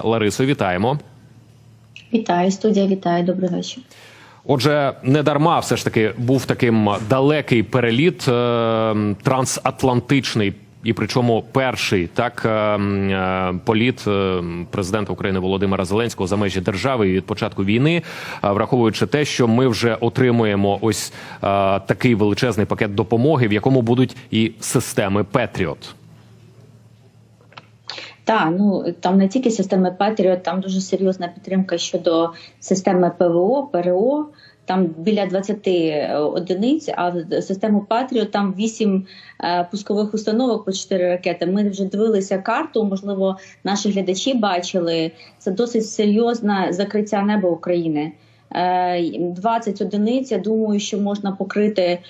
Ларисо, вітаємо. Вітаю, студія, вітаю, добрий вечір. Отже, не дарма все ж таки був таким далекий переліт е, трансатлантичний. І причому перший так е, е, політ президента України Володимира Зеленського за межі держави від початку війни, враховуючи те, що ми вже отримуємо ось такий величезний пакет допомоги, в якому будуть і системи Петріот. Так, ну там не тільки системи Patriot, там дуже серйозна підтримка щодо системи ПВО, ПРО. Там біля 20 одиниць, а в систему Patriot там 8 е, пускових установок по 4 ракети. Ми вже дивилися карту. Можливо, наші глядачі бачили. Це досить серйозне закриття неба України. Е, 20 одиниць. Я думаю, що можна покрити е,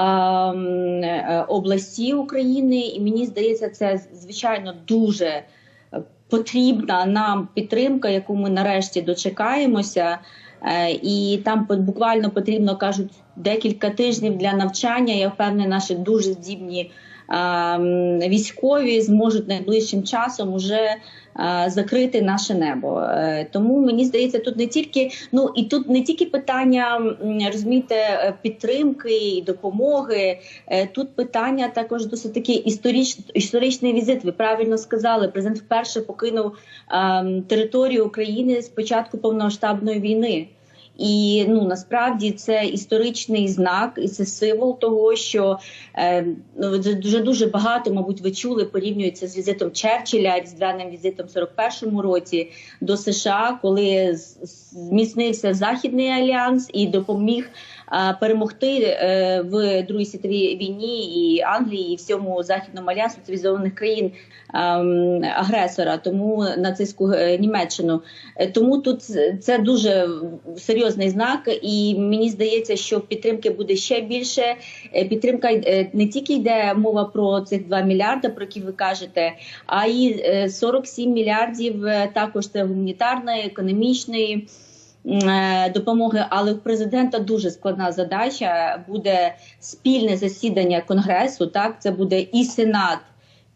е, області України, і мені здається, це звичайно дуже потрібна нам підтримка, яку ми нарешті дочекаємося. Е, І там буквально потрібно кажуть декілька тижнів для навчання. Я впевнена, наші дуже здібні військові зможуть найближчим часом уже е, закрити наше небо. Е, Тому мені здається, тут не тільки ну і тут не тільки питання розумієте, е, підтримки і допомоги. Тут питання також досить таки історич, історичний візит. Ви правильно сказали. Президент вперше покинув ем, територію України з початку повномасштабної війни. І ну насправді це історичний знак, і це символ того, що е, ну, вже дуже дуже багато, мабуть, ви чули, порівнюється з візитом Черчилля, різдвяним візитом 41-му році до США, коли зміцнився Західний альянс і допоміг е, перемогти е, в Другій світовій війні і Англії, і всьому західному альянсу цивілізованих країн ем, агресора, тому нацистську Німеччину. Тому тут це дуже серйозний знак, і мені здається, що підтримки буде ще більше. Е, Підтримка е, не тільки йде мова про цих 2 мільярди, про які ви кажете, а й е, 47 мільярдів е, також це гуманітарної, економічної. Допомоги, але в президента дуже складна задача. Буде спільне засідання конгресу. Так, це буде і сенат,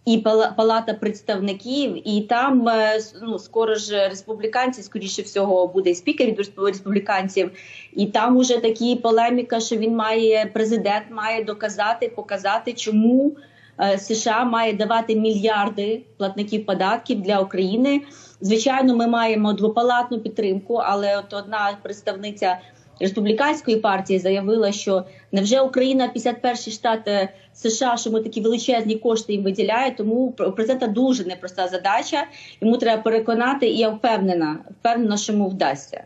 і Пала- Палата представників, і там е, ну скоро ж республіканці, скоріше всього, буде і спікер від республіканців, і там уже такі полеміка, що він має президент має доказати, показати, чому е, США має давати мільярди платників податків для України. Звичайно, ми маємо двопалатну підтримку, але от одна представниця республіканської партії заявила, що невже Україна 51-й штат е, США, що ми такі величезні кошти їм виділяє, тому у президента дуже непроста задача. Йому треба переконати, і я впевнена, впевнена, що йому вдасться.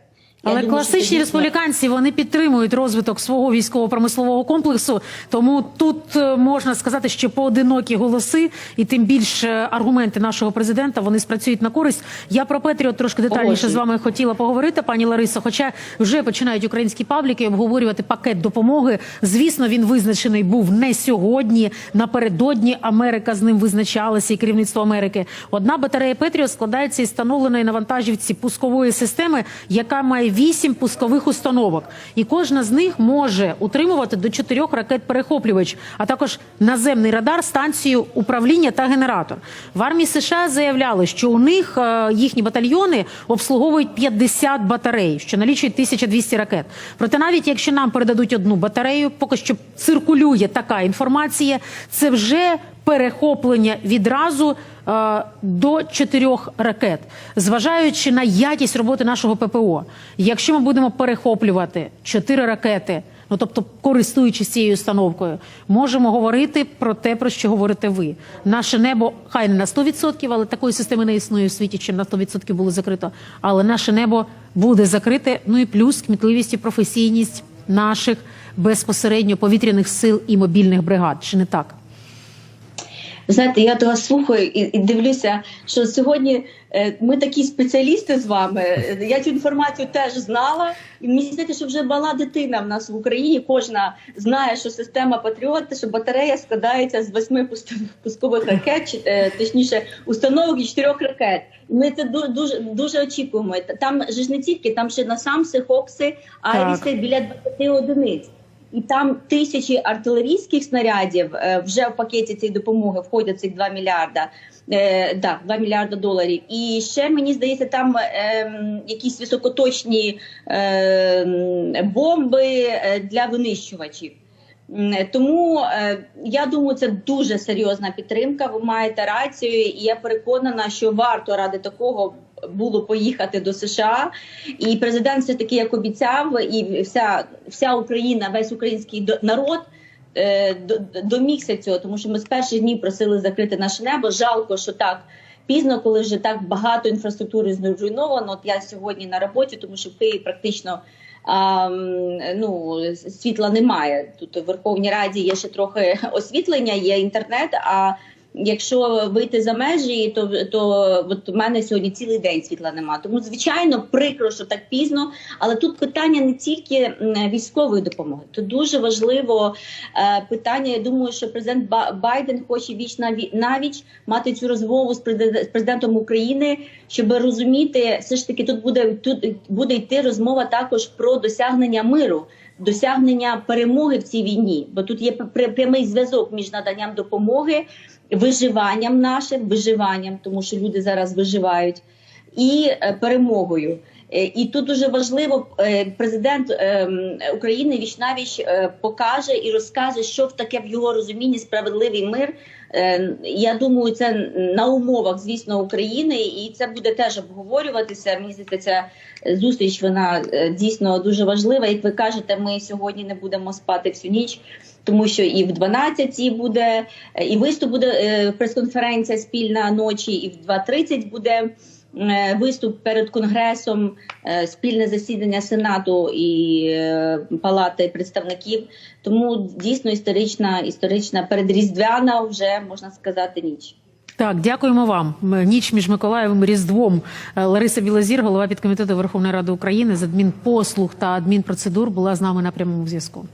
Але думаю, класичні республіканці вони підтримують розвиток свого військово-промислового комплексу. Тому тут е, можна сказати, що поодинокі голоси, і тим більше аргументи нашого президента вони спрацюють на користь. Я про Петріот трошки детальніше Погоджуюсь. з вами хотіла поговорити, пані Ларисо. Хоча вже починають українські пабліки обговорювати пакет допомоги. Звісно, він визначений був не сьогодні. Напередодні Америка з ним визначалася, і керівництво Америки. Одна батарея Петріот складається із встановленої на вантажівці пускової системи, яка має вісім пускових установок, і кожна з них може утримувати до чотирьох ракет-перехоплювач, а також наземний радар, станцію управління та генератор. В армії США заявляли, що у них е, їхні батальйони обслуговують 50 батарей, що налічують 1200 ракет. Проте, навіть якщо нам передадуть одну батарею, поки що циркулює така інформація, це вже перехоплення відразу е, до чотирьох ракет, зважаючи на якість роботи нашого ППО. Якщо ми будемо перехоплювати чотири ракети, ну тобто користуючись цією установкою, можемо говорити про те, про що говорите ви. Наше небо хай не на 100%, але такої системи не існує в світі, чим на 100% було закрито. Але наше небо буде закрите. Ну і плюс кмітливість і професійність наших безпосередньо повітряних сил і мобільних бригад. Чи не так? Знаєте, я вас слухаю і, і дивлюся, що сьогодні е, ми такі спеціалісти з вами. Я цю інформацію теж знала, і мені здається, що вже мала дитина в нас в Україні. Кожна знає, що система Патріот, що батарея складається з восьми пускових ракет, чи, е, точніше, установок і чотирьох ракет. Ми це ду- дуже дуже очікуємо. Там же ж не тільки там ще насамси, хокси, Так. айріси біля 20 одиниць. І там тисячі артилерійських снарядів вже в пакеті цієї допомоги входять цих 2 мільярда. Е, да, 2 мільярда доларів. І ще мені здається, там е, якісь високоточні е, бомби е, для винищувачів. Тому я думаю, це дуже серйозна підтримка. Ви маєте рацію, і я переконана, що варто ради такого було поїхати до США. І президент все таки як обіцяв, і вся, вся Україна, весь український народ. е, до- Домігся цього, тому що ми з перших днів просили закрити наше небо. Жалко, що так пізно, коли вже так багато інфраструктури зруйновано. От я сьогодні на роботі, тому що в Києві практично а, ну, світла немає. Тут у Верховній Раді є ще трохи освітлення, є інтернет. А якщо вийти за межі, то, то от у мене сьогодні цілий день світла немає. Тому звичайно прикро, що так пізно. Але тут питання не тільки військової допомоги. Тут дуже важливо е, питання. Я думаю, що президент Ба- Байден хоче віч на навіч мати цю розмову з президентом України, щоб розуміти, все ж таки тут буде тут буде йти розмова також про досягнення миру. Досягнення перемоги в цій війні, бо тут є пр- прямий зв'язок між наданням допомоги, виживанням нашим, виживанням, тому що люди зараз виживають, і е, перемогою. Е, І тут дуже важливо, е, президент України вічнавіч е, покаже і розкаже, що в таке в його розумінні справедливий мир. Е, Я думаю, це на умовах, звісно, України, і це буде теж обговорюватися. Мені здається, ця зустріч вона е, дійсно дуже важлива. Як ви кажете, ми сьогодні не будемо спати всю ніч. Тому що і в 12 буде е, і виступ буде прес-конференція спільна ночі, і в 2.30 буде виступ перед конгресом, е, спільне засідання Сенату і е, Палати представників. Тому дійсно історична, історична передріздвяна вже можна сказати ніч. Так, дякуємо вам. Ніч між Миколаєвим Різдвом. Е, Лариса Білозір, голова підкомітету Верховної Ради України з адмінпослуг та адмінпроцедур, була з нами на прямому зв'язку.